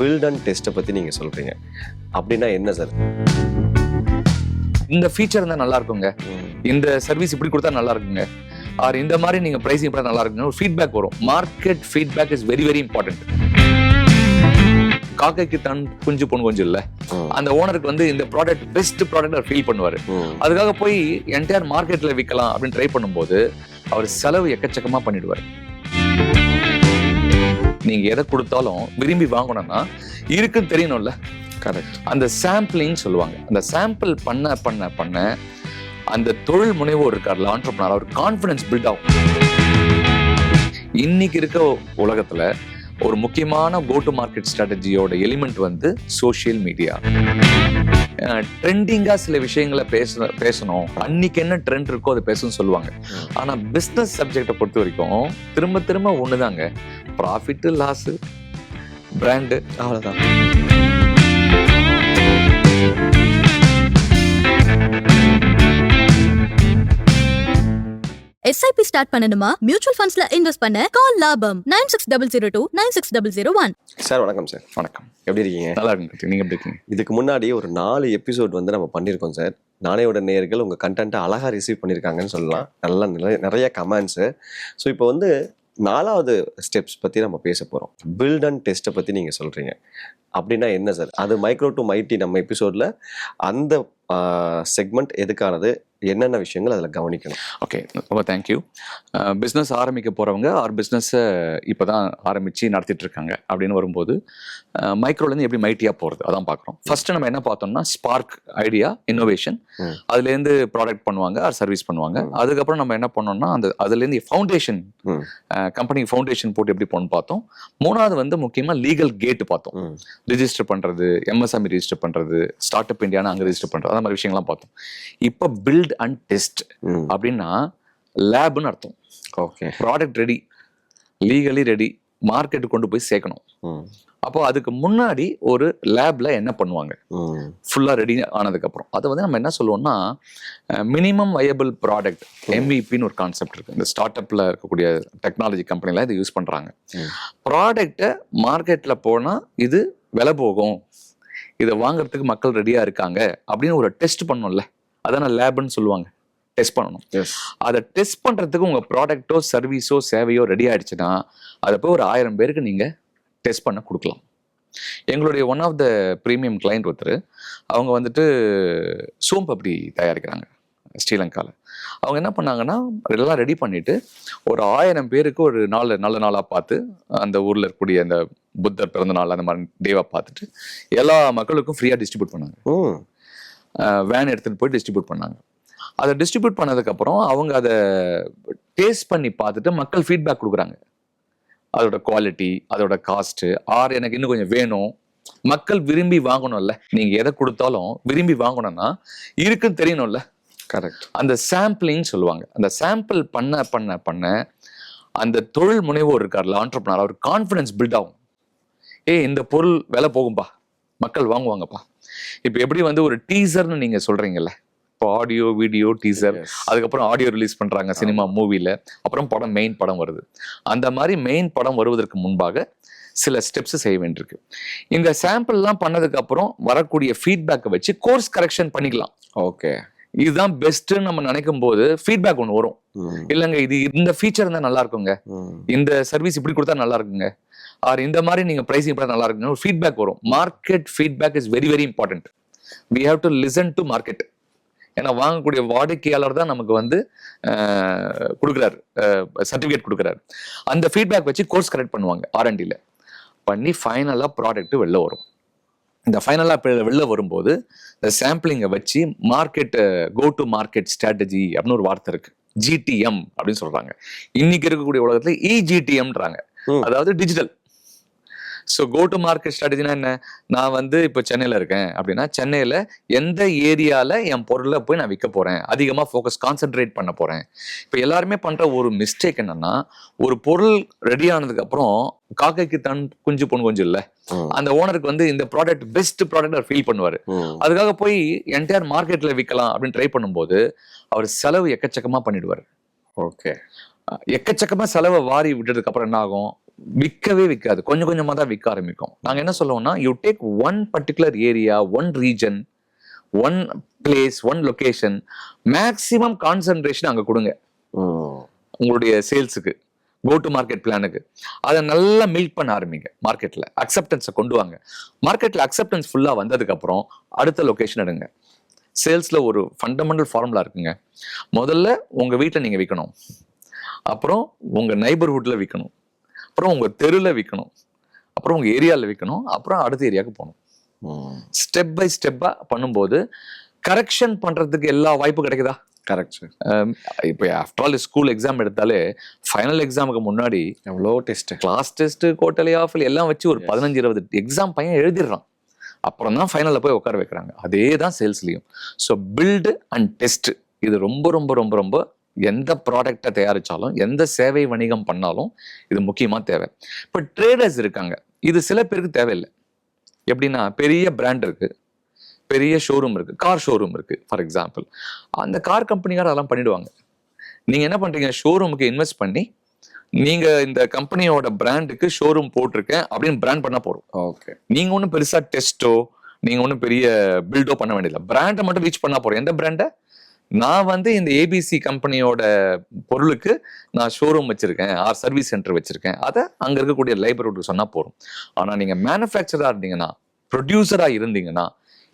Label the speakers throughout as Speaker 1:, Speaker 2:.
Speaker 1: Build and டெஸ்ட்டை பற்றி நீங்கள் சொல்கிறீங்க அப்படின்னா என்ன சார்
Speaker 2: இந்த ஃபீச்சர் இருந்தா நல்லா இருக்குங்க. இந்த சர்வீஸ் இப்படி கொடுத்தா நல்லா இருக்குங்க. ஆர் இந்த மாதிரி நீங்க பிரைசிங் பண்ணா நல்லா இருக்குங்க. ஒரு ஃபீட்பேக் வரும். Market feedback is very very important காக்கைக்கு தான் குஞ்சு பொண்ணு கொஞ்சம் இல்ல. அந்த ஓனருக்கு வந்து இந்த ப்ராடக்ட் பெஸ்ட் ப்ராடக்ட் அவர் ஃபீல் பண்ணுவாரு. அதுக்காக போய் என்டையர் மார்க்கெட்ல விற்கலாம் அப்படின்னு ட்ரை பண்ணும்போது அவர் செலவு எக்கச்சக்கமா பண்ணிடுவார். நீங்க எதை கொடுத்தாலும் விரும்பி வாங்கணும்னா இருக்குன்னு தெரியணும்ல.
Speaker 1: கரெக்ட்
Speaker 2: அந்த சாம்பிளிங் சொல்லுவாங்க. அந்த சாம்பிள் பண்ண பண்ண பண்ண அந்த தொழில் முனைவோர் இருக்கார்ல ஆண்டர்பனர் அவர் கான்ஃபிடன்ஸ் பில்ட் ஆகும். இன்னைக்கு இருக்க உலகத்துல ஒரு முக்கியமான கோ டு மார்க்கெட் ஸ்ட்ராட்டஜியோட எலிமெண்ட் வந்து சோஷியல் மீடியா ட்ரெண்டிங்கா சில விஷயங்களை பேச பேசணும். அன்னைக்கு என்ன ட்ரெண்ட் இருக்கோ அதை பேசணும்னு சொல்லுவாங்க. ஆனா பிசினஸ் சப்ஜெக்டை பொறுத்த வரைக்கும் திரும்ப திரும்ப ஒண்ணுதாங்க. ப்ராஃபிட் லாஸ் பிராண்டு
Speaker 1: அவ்வளோதான்
Speaker 3: எஸ்ஐபி ஸ்டார்ட் பண்ணணுமா? மியூச்சுவல் ஃபண்ட்ஸ்ல இன்வெஸ்ட் பண்ண கால் லாபம். Nine six double zero two nine six double zero one
Speaker 1: sir வணக்கம் சார்.
Speaker 2: வணக்கம்.
Speaker 1: எப்படி இருக்கீங்க?
Speaker 2: நல்லா இருக்குங்க நீங்க எப்படி இருக்கீங்க?
Speaker 1: இதுக்கு முன்னாடி ஒரு நாலு எபிசோட் வந்து நம்ம பண்ணியிருக்கோம் சார். நானேயோட நேயர்கள் உங்கள் கண்டென்ட்டை அழகாக ரிசீவ் பண்ணியிருக்காங்கன்னு சொல்லலாம். நல்லா நிறைய நிறைய கமெண்ட்ஸு ஸோ இப்போ வந்து நாலாவது ஸ்டெப்ஸ் பற்றி நம்ம பேச போகிறோம் பில்ட் அண்ட் டெஸ்ட்டை பற்றி நீங்கள் சொல்கிறீங்க அப்படின்னா என்ன சார்? அது மைக்ரோ டு மைட்டி நம்ம எபிசோடில் அந்த செக்மெண்ட் எதுக்கானது என்னென்ன விஷயங்கள் அதில் கவனிக்கணும்.
Speaker 2: ஓகே ரொம்ப தேங்க்யூ பிஸ்னஸ் ஆரம்பிக்க போகிறவங்க ஆர் பிஸ்னஸை இப்போ தான் ஆரம்பித்து நடத்திட்டு இருக்காங்க அப்படின்னு வரும்போது மைக்ரோலேருந்து எப்படி மைட்டியாக போகிறது அதான் பார்க்குறோம். ஃபர்ஸ்ட் நம்ம என்ன பார்த்தோம்னா ஸ்பார்க் ஐடியா இன்னோவேஷன். அதுலேருந்து ப்ராடக்ட் பண்ணுவாங்க ஆர் சர்வீஸ் பண்ணுவாங்க. அதுக்கப்புறம் நம்ம என்ன பண்ணோம்னா அந்த அதுலேருந்து ஃபவுண்டேஷன். கம்பெனி ஃபவுண்டேஷன் போட்டு எப்படி போகணும்னு பார்த்தோம். மூணாவது வந்து முக்கியமாக லீகல் கேட் பார்த்தோம். ரிஜிஸ்டர் பண்ணுறது எம்எஸ்எம்இ ரிஜிஸ்டர் பண்ணுறது ஸ்டார்ட் அப் இந்தியான்னு அங்கே ரிஜிஸ்டர் பண்ணுறது அந்த மாதிரி விஷயங்கள்லாம் பார்த்தோம். இப்போ பில்ட் அண்ட் டெஸ்ட் அப்படின்னா லேப்னு அர்த்தம்.
Speaker 1: Okay
Speaker 2: product ready legally ready market கொண்டு போய் சேர்க்கணும். அப்போ அதுக்கு முன்னாடி ஒரு லேப்ல என்ன பண்ணுவாங்க?
Speaker 1: ம்.
Speaker 2: ஃபுல்லாக ரெடி ஆனதுக்கப்புறம். அதை வந்து நம்ம என்ன சொல்லுவோம்னா மினிமம் வயபிள் ப்ராடக்ட் எம்விபின்னு ஒரு கான்செப்ட் இருக்கு. இந்த ஸ்டார்ட் அப்ல இருக்கக்கூடிய டெக்னாலஜி கம்பெனில இதை யூஸ் பண்றாங்க. ப்ராடக்டை மார்க்கெட்ல போனா இது விலை போகும். இதை வாங்குறதுக்கு மக்கள் ரெடியா இருக்காங்க அப்படின்னு ஒரு டெஸ்ட் பண்ணணும்ல அதான லேப்னு சொல்லுவாங்க. டெஸ்ட் பண்ணணும். அதை டெஸ்ட் பண்றதுக்கு உங்க ப்ராடக்ட்டோ சர்வீஸோ சேவையோ ரெடி ஆயிடுச்சுன்னா அதை போய் ஒரு ஆயிரம் பேருக்கு நீங்க டெஸ்ட் பண்ண கொடுக்கலாம். எங்களுடைய one of the premium client ஒருத்தர் அவங்க வந்துட்டு சோம்பு அப்படி தயாரிக்கிறாங்க ஸ்ரீலங்காவில் அவங்க என்ன பண்ணாங்கன்னா எல்லாம் ரெடி பண்ணிட்டு ஒரு ஆயிரம் பேருக்கு ஒரு நாள் நல்ல நாளாக பார்த்து அந்த ஊரில் இருக்கக்கூடிய அந்த புத்தர் பிறந்த நாள் அந்த மாதிரி டேவாக பார்த்துட்டு எல்லா மக்களுக்கும் ஃப்ரீயாக டிஸ்ட்ரிபியூட் பண்ணாங்க. வேன் எடுத்துகிட்டு போய் டிஸ்ட்ரிபியூட் பண்ணாங்க. அதை டிஸ்ட்ரிபியூட் பண்ணதுக்கப்புறம் அவங்க அதை டேஸ்ட் பண்ணி பார்த்துட்டு மக்கள் ஃபீட்பேக் கொடுக்குறாங்க. அதோட குவாலிட்டி அதோட காஸ்ட்டு ஆர் எனக்கு இன்னும் கொஞ்சம் வேணும். மக்கள் விரும்பி வாங்கணும்ல. நீங்க எதை கொடுத்தாலும் விரும்பி வாங்கணும்னா இருக்குன்னு தெரியணும்ல.
Speaker 1: கரெக்ட்
Speaker 2: அந்த சாம்பிளிங் சொல்லுவாங்க. அந்த சாம்பிள் பண்ண பண்ண பண்ண அந்த தொழில் முனைவோர் இருக்கார்ல ஆண்டர்பனர் அவர் கான்ஃபிடன்ஸ் பில்ட் ஆகும். ஏய் இந்த பொருள் விலை போகும்பா. மக்கள் வாங்குவாங்கப்பா. இப்போ எப்படி வந்து ஒரு டீசர்னு நீங்க சொல்றீங்கல்ல இப்போ ஆடியோ வீடியோ டீசர் அதுக்கப்புறம் ஆடியோ ரிலீஸ் பண்றாங்க சினிமா மூவில அப்புறம் படம் மெயின் படம் வருது. அந்த மாதிரி மெயின் படம் வருவதற்கு முன்பாக சில ஸ்டெப்ஸ் செய்ய வேண்டியிருக்கு. இந்த சாம்பிள்லாம் பண்ணதுக்கு அப்புறம் வரக்கூடிய ஃபீட்பேக்கை வச்சு கோர்ஸ் கரெக்ஷன் பண்ணிக்கலாம்.
Speaker 1: ஓகே
Speaker 2: இதுதான் பெஸ்ட்னு நம்ம நினைக்கும் போது ஃபீட்பேக் ஒன்று வரும். இல்லைங்க இது இந்த ஃபீச்சர் இருந்தா நல்லா இருக்குங்க. இந்த சர்வீஸ் இப்படி கொடுத்தா நல்லா இருக்குங்க. ஆர் இந்த மாதிரி நீங்க பிரைசிங் பண்ணா நல்லா இருக்குங்க ஒரு ஃபீட்பேக் வரும். Market feedback is very very important we have to listen to market ஏன்னா வாங்கக்கூடிய வாடிக்கையாளர் தான் நமக்கு வந்து கொடுக்குறாரு. சர்டிஃபிகேட் கொடுக்குறாரு. அந்த ஃபீட்பேக் வச்சு கோர்ஸ் கரெக்ட் பண்ணுவாங்க ஆர்என்டியில் பண்ணி ஃபைனலாக ப்ராடக்ட் வெளில வரும். இந்த ஃபைனலாக வெளில வரும்போது இந்த சாம்பிளிங்கை வச்சு market go to market strategy அப்படின்னு ஒரு வார்த்தை இருக்கு. ஜிடிஎம் அப்படின்னு சொல்றாங்க. இன்னைக்கு இருக்கக்கூடிய உலகத்துல E இஜிடிஎம்ன்றாங்க
Speaker 1: ம்.
Speaker 2: அதாவது digital so go to market ஸ்ட்ராட்டஜினா என்ன? நான் வந்து இப்போ சென்னையில் இருக்கேன். அப்படின்னா சென்னையில் எந்த ஏரியாவில் என் பொருளை போய் நான் விற்க போகிறேன் அதிகமாக ஃபோக்கஸ் கான்சென்ட்ரேட் பண்ண போகிறேன் இப்போ எல்லாருமே பண்ணுற ஒரு மிஸ்டேக் என்னன்னா ஒரு பொருள் ரெடி ஆனதுக்கப்புறம் காக்கைக்கு தன் குஞ்சு பொண்ணு கொஞ்சம் இல்லை. அந்த ஓனருக்கு வந்து இந்த ப்ராடக்ட் பெஸ்ட் ப்ராடக்ட் அவர் ஃபீல் பண்ணுவார். அதுக்காக போய் என்டையர் மார்க்கெட்ல விற்கலாம் அப்படின்னு ட்ரை பண்ணும்போது அவர் செலவு எக்கச்சக்கமா பண்ணிடுவார்.
Speaker 1: ஓகே
Speaker 2: எக்கச்சக்கமா செலவை வாரி விட்டதுக்கு அப்புறம் என்ன ஆகும்? விற்கவே விற்காது. கொஞ்சம் கொஞ்சமா தான் விற்க ஆரம்பிக்கும். நாங்க என்ன சொல்லுவோம்னா you take one particular area one region one place one location maximum concentration அங்க கொடுங்க. உங்களுடைய சேல்ஸுக்கு கோ டு மார்க்கெட் பிளானுக்கு அதை நல்லா மில்க் பண்ண ஆரம்பிங்க மார்க்கெட்ல அக்செப்டன்ஸை கொண்டு வாங்க. மார்க்கெட்ல அக்செப்டன்ஸ் ஃபுல்லா வந்ததுக்கு அப்புறம் அடுத்த லொகேஷன் எடுங்க. சேல்ஸ்ல ஒரு ஃபண்டமெண்டல் ஃபார்முலா இருக்குங்க. முதல்ல உங்க வீட்டில் நீங்க விற்கணும் அப்புறம் உங்க நைபர்ஹுட்ல விற்கணும் அப்புறம் உங்க தெருல விற்கணும் அப்புறம் உங்க ஏரியாவில் விற்கணும் அப்புறம் அடுத்த ஏரியாவுக்கு போகணும். ஸ்டெப் பை ஸ்டெப்பா பண்ணும்போது கரெக்ஷன் பண்றதுக்கு எல்லா வாய்ப்பும் கிடைக்குதா?
Speaker 1: கரெக்ட்
Speaker 2: இப்போ ஆஃப்டர் ஆல் ஸ்கூல் எக்ஸாம் எடுத்தாலே ஃபைனல் எக்ஸாமுக்கு முன்னாடி
Speaker 1: எவ்வளோ டெஸ்ட்
Speaker 2: கிளாஸ் டெஸ்ட் கோட்டலி ஆஃபில் எல்லாம் வச்சு ஒரு பதினஞ்சு இருபது எக்ஸாம் பையன் எழுதிடுறான். அப்புறம் தான் ஃபைனலில் போய் உட்கார வைக்கிறாங்க. அதே தான் சேல்ஸ்லையும் ஸோ பில்டு அண்ட் டெஸ்ட் இது ரொம்ப ரொம்ப ரொம்ப ரொம்ப எந்த ப்ராடக்டை தயாரிச்சாலும் எந்த சேவை வணிகம் பண்ணாலும் இது முக்கியமாக தேவை. இப்போ ட்ரேடர்ஸ் இருக்காங்க. இது சில பேருக்கு தேவையில்லை. எப்படின்னா பெரிய பிராண்ட் இருக்கு. பெரிய ஷோரூம் இருக்கு. கார் ஷோரூம் இருக்கு ஃபார் எக்ஸாம்பிள் அந்த கார் கம்பெனிக்கார அதெல்லாம் பண்ணிடுவாங்க. நீங்க என்ன பண்றீங்க? ஷோரூமுக்கு இன்வெஸ்ட் பண்ணி நீங்க இந்த கம்பெனியோட பிராண்டுக்கு ஷோரூம் போட்டிருக்கேன் அப்படின்னு பிராண்ட் பண்ணா போறோம்
Speaker 1: ஓகே
Speaker 2: நீங்க ஒன்றும் பெருசா டெஸ்ட்டோ நீங்க ஒன்றும் பெரிய பில்டோ பண்ண வேண்டியதில்லை. பிராண்டை மட்டும் ரீச் பண்ணா போறோம் எந்த பிராண்டை நான் வந்து இந்த ஏபிசி கம்பெனியோட பொருளுக்கு நான் ஷோரூம் வச்சிருக்கேன் ஆர் சர்வீஸ் சென்டர் வச்சிருக்கேன். அதை அங்க இருக்கக்கூடிய லைப்ரரிக்கு சொன்னா போறோம் ஆனா நீங்க மேனுஃபேக்சரா இருந்தீங்கன்னா ப்ரொடியூசரா இருந்தீங்கன்னா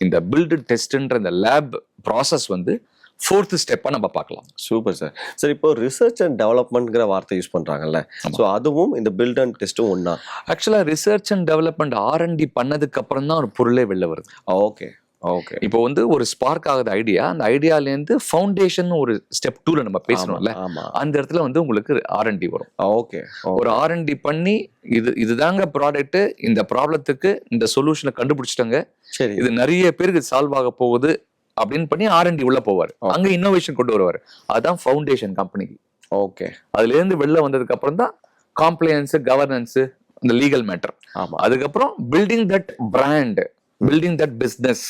Speaker 2: இந்த பில்டு டெஸ்ட்ன்ற இந்த லேப் ப்ராசஸ் வந்து ஃபோர்த் ஸ்டெப்பா நம்ம பார்க்கலாம்.
Speaker 1: சூப்பர் சார் சார் இப்போ ரிசர்ச் அண்ட் டெவலப்மெண்ட்ங்கிற வார்த்தை யூஸ் பண்றாங்கல்ல.
Speaker 2: ஆமா.
Speaker 1: ஸோ அதுவும் இந்த பில்ட் அண்ட் டெஸ்ட்டும் ஒண்ணா?
Speaker 2: ஆக்சுவலா ரிசர்ச் அண்ட் டெவலப்மெண்ட் ஆர்என்டி பண்ணதுக்கு அப்புறம் தான் ஒரு பொருளே வெளில வருது.
Speaker 1: ஓகே ஓகே
Speaker 2: இப்போ வந்து ஒரு ஸ்பார்க் ஆகுது ஐடியா அந்த ஐடியாலேருந்து ஃபவுண்டேஷன் ஒரு ஸ்டெப் டூல நம்ம பேசணும்ல. அந்த இடத்துல வந்து உங்களுக்கு ஆர்என்டி வரும்.
Speaker 1: ஓகே
Speaker 2: ஒரு ஆர்என்டி பண்ணி இது இதுதாங்க ப்ராடக்ட் இந்த ப்ராப்ளத்துக்கு இந்த சொல்யூஷனை கண்டுபிடிச்சிட்டாங்க.
Speaker 1: சரி.
Speaker 2: இது நிறைய பேருக்கு சால்வ் ஆக போகுது அப்படின்னு பண்ணி ஆர்என்டி உள்ள போவார். அங்க இன்னோவேஷன் கொண்டு வருவார். அதான் ஃபவுண்டேஷன் கம்பெனிக்கு
Speaker 1: ஓகே
Speaker 2: அதுல இருந்து வெளில வந்ததுக்கு அப்புறம் தான் காம்ப்ளையன்ஸ் கவர்னன்ஸ் இந்த லீகல் மேட்டர்
Speaker 1: ஆமா.
Speaker 2: அதுக்கப்புறம் building that brand building that business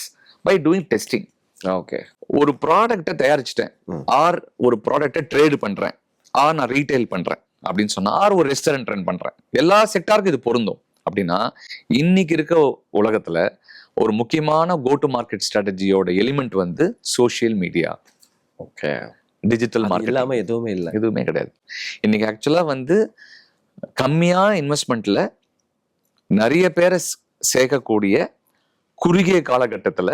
Speaker 2: by doing testing
Speaker 1: okay
Speaker 2: ஒரு ப்ராடக்ட்டை தயாரிச்சிட்டேன். ஆர் ஒரு ப்ராடக்ட்டை ட்ரேடு பண்றேன். ஆர் நான் ரீட்டைல் பண்றேன். அப்படின்னு சொன்னா ஆர் ஒரு ரெஸ்டாரண்ட் ரன் பண்றேன். எல்லா செக்டாருக்கும் இது பொருந்தும். அப்படின்னா இன்னைக்கு இருக்க உலகத்துல ஒரு முக்கியமான கோ டு மார்க்கெட் ஸ்ட்ராட்டஜியோட எலிமெண்ட் வந்து social media
Speaker 1: okay
Speaker 2: digital market
Speaker 1: இல்லாம எதுவுமே இல்லை.
Speaker 2: எதுவுமே கிடையாது. இன்னைக்கு ஆக்சுவலா வந்து கம்மியா இன்வெஸ்ட்மெண்ட்ல நிறைய பேரை சேர்க்கக்கூடிய குறுகிய காலகட்டத்துல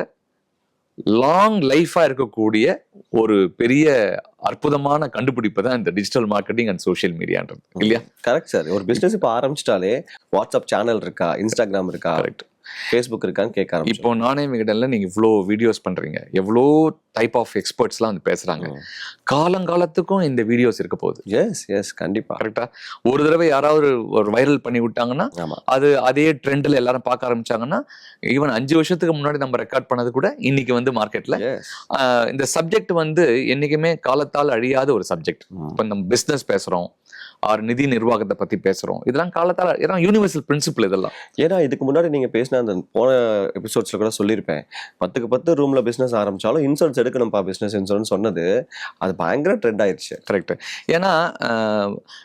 Speaker 2: லாங் லைஃபா இருக்கக்கூடிய ஒரு பெரிய அற்புதமான கண்டுபிடிப்பு தான் இந்த டிஜிட்டல் மார்க்கெட்டிங் அண்ட் சோஷியல் மீடியான்றது இல்லையா?
Speaker 1: கரெக்ட் சார் ஒரு பிசினஸ் இப்போ ஆரம்பிச்சிட்டாலே வாட்ஸ்அப் சேனல் இருக்கா இன்ஸ்டாகிராம் இருக்கா
Speaker 2: கரெக்ட்
Speaker 1: ஃபேஸ்புக் இருக்கான்னு கேட்க ஆரம்பிச்சு
Speaker 2: இப்போ நானே விகடன்ல நீங்க இவ்வளோ வீடியோஸ் பண்றீங்க. எவ்வளோ டைப் ஆஃப் எக்ஸ்பர்ட்ஸ்லாம் வந்து பேசுறாங்க. காலங்காலத்துக்கும் இந்த வீடியோஸ் இருக்க போகுது.
Speaker 1: எஸ் எஸ் கண்டிப்பா.
Speaker 2: கரெக்டா ஒரு தடவை யாராவது ஒரு வைரல் பண்ணி விட்டாங்கன்னா அது அதே ட்ரெண்ட்ல எல்லாரும் பார்க்க ஆரம்பிச்சாங்கன்னா ஈவன் அஞ்சு வருஷத்துக்கு முன்னாடி நம்ம ரெக்கார்ட் பண்ணது கூட இன்னைக்கு வந்து மார்க்கெட்ல
Speaker 1: எஸ்
Speaker 2: இந்த சப்ஜெக்ட் வந்து என்னைக்குமே காலத்தால் அழியாத ஒரு சப்ஜெக்ட் இப்போ நம்ம பிசினஸ் பேசுறோம். ஆர் நிதி நிர்வாகத்தை பத்தி பேசுறோம். இதெல்லாம் காலத்தால் ஏன்னா யூனிவர்சல் பிரின்சிபல் இதெல்லாம்.
Speaker 1: ஏன்னா இதுக்கு முன்னாடி நீங்க பேசின அந்த போன எபிசோட்ஸ்ல கூட சொல்லியிருப்பேன். பத்துக்கு பத்து ரூம்ல பிசினஸ் ஆரம்பிச்சாலும் இன்சூரன்ஸ் எடுக்கணும்ப்பா பிசினஸ் இன்சூரன்ஸ் சொன்னது. அது பயங்கர ட்ரெண்ட் ஆயிடுச்சு
Speaker 2: கரெக்ட் ஏன்னா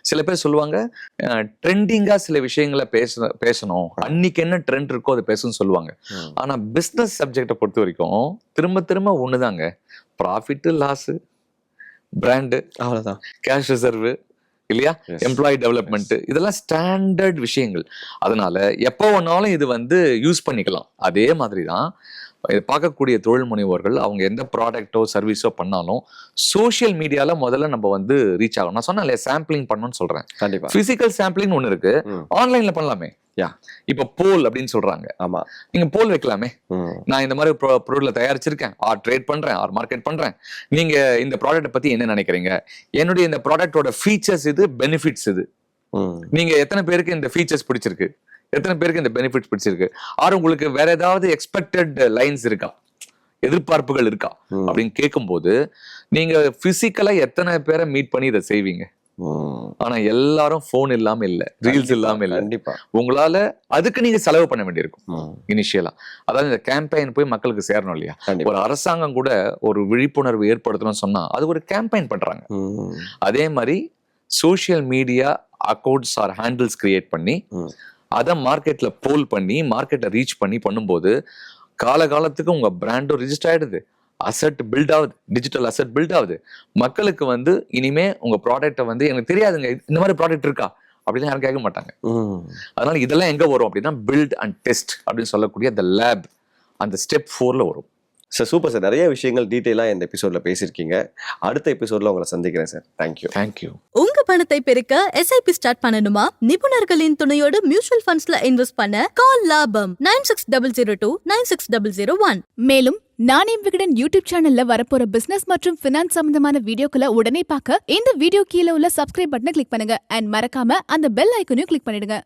Speaker 2: சில பேர் சொல்லுவாங்க ட்ரெண்டிங்கா சில விஷயங்களை பேச பேசணும். அன்னைக்கு என்ன ட்ரெண்ட் இருக்கோ அதை பேசணும்னு சொல்லுவாங்க.
Speaker 1: ம்.
Speaker 2: ஆனா பிசினஸ் சப்ஜெக்டை பொறுத்த வரைக்கும் திரும்ப திரும்ப ஒண்ணுதாங்க. ப்ராஃபிட் லாஸ் பிராண்டு
Speaker 1: அவ்வளவுதான்.
Speaker 2: கேஷ் ரிசர்வ் இல்லையா. எம்ப்ளாயி டெவலப்மெண்ட் இதெல்லாம் ஸ்டாண்டர்ட் விஷயங்கள். அதனால எப்போ வேணாலும் இது வந்து யூஸ் பண்ணிக்கலாம். அதே மாதிரி தான் இதை பார்க்கக்கூடிய தொழில் முனைவோர்கள் அவங்க எந்த ப்ராடக்ட்டோ சர்வீஸோ பண்ணாலும் சோஷியல் மீடியால முதல்ல நம்ம வந்து ரீச் ஆகணும். நான் சொன்னேன் சாம்பிளிங் பண்ணணும்னு சொல்றேன்.
Speaker 1: கண்டிப்பா.
Speaker 2: பிசிக்கல் சாம்பிளிங் ஒன்று இருக்கு. ஆன்லைன்ல பண்ணலாமே.
Speaker 1: Yeah.
Speaker 2: இப்போ போல் அப்படின்னு சொல்றாங்க.
Speaker 1: ஆமா.
Speaker 2: நீங்க போல் வைக்கலாமே. நான் இந்த மாதிரி பொருளை தயாரிச்சிருக்கேன். ஆர் ட்ரேட் பண்றேன் ஆர் மார்க்கெட் பண்றேன். நீங்க இந்த ப்ராடக்ட்டை பத்தி என்ன நினைக்கிறீங்க? என்னுடைய இந்த ப்ராடக்ட்டோட ஃபீச்சர்ஸ் இது பெனிஃபிட்ஸ் இது. நீங்க எத்தனை பேருக்கு இந்த ஃபீச்சர்ஸ் பிடிச்சிருக்கு? எத்தனை பேருக்கு இந்த பெனிஃபிட்ஸ் பிடிச்சிருக்கு ஆர் உங்களுக்கு வேற ஏதாவது எக்ஸ்பெக்டட் லைன்ஸ் இருக்கா எதிர்பார்ப்புகள் இருக்கா. அப்படின்னு கேட்கும்போது நீங்க பிசிக்கலா எத்தனை பேரை மீட் பண்ணி இதை செய்வீங்க. ஆனா எல்லாரும் ஃபோன் இல்லாம இல்ல ரீல்ஸ் இல்லாம இல்ல
Speaker 1: கண்டிப்பா
Speaker 2: உங்களால அதுக்கு நீங்க செலவு பண்ண வேண்டியிருக்கும். இனிஷியலா அதாவது இந்த கேம்பெயின் போய் மக்களுக்கு சேரணும் இல்லையா ஒரு அரசாங்கம் கூட ஒரு விழிப்புணர்வு ஏற்படுத்தணும்னு சொன்னா அது ஒரு கேம்பெயின் பண்றாங்க. அதே மாதிரி social media accounts or handles create பண்ணி. அதை மார்க்கெட்ல போல் பண்ணி மார்க்கெட்டை ரீச் பண்ணி பண்ணும்போது காலகாலத்துக்கு உங்க பிராண்டும் ரிஜிஸ்டர் ஆயிடுது. அசட் பில்ட் ஆகுது. டிஜிட்டல் அசட் பில்ட் ஆகுது. மக்களுக்கு வந்து இனிமே உங்க ப்ராடக்ட்டை வந்து எனக்கு தெரியாதுங்க இந்த மாதிரி ப்ராடக்ட் இருக்கா? அப்படின்னு யாரும் கேட்க மாட்டாங்க. அதனால இதெல்லாம் எங்க வரும் அப்படின்னா பில்ட் அண்ட் டெஸ்ட் அப்படின்னு சொல்லக்கூடிய அந்த லேப் அந்த ஸ்டெப் ஃபோர்ல வரும்.
Speaker 1: சார் சூப்பர் சார் நிறைய விஷயங்கள் டீட்டெயிலாக இந்த எபிசோட்ல பேசியிருக்கீங்க. அடுத்த எபிசோட்ல உங்களை சந்திக்கிறேன் சார் தேங்க்யூ
Speaker 2: தேங்க்யூ
Speaker 3: உங்க பணத்தை பெருக்க எஸ்ஐபி ஸ்டார்ட் பண்ணணுமா? நிபுணர்களின் துணையோடு மியூச்சுவல் ஃபண்ட்ஸ்ல இன்வெஸ்ட் பண்ண கால் லாபம் nine six double zero two nine six double zero one.
Speaker 4: மேலும் நானே விகடன் யூடியூப் சேனல்ல வரப்போற பிசினஸ் மற்றும் பினான்ஸ் சம்பந்தமான வீடியோக்களை உடனே பார்க்க இந்த வீடியோ கீழே உள்ள சப்ஸ்கிரைப் பட்டனை கிளிக் பண்ணுங்க. அண்ட் மறக்காம அந்த பெல் ஐக்கனையும் கிளிக் பண்ணிடுங்க.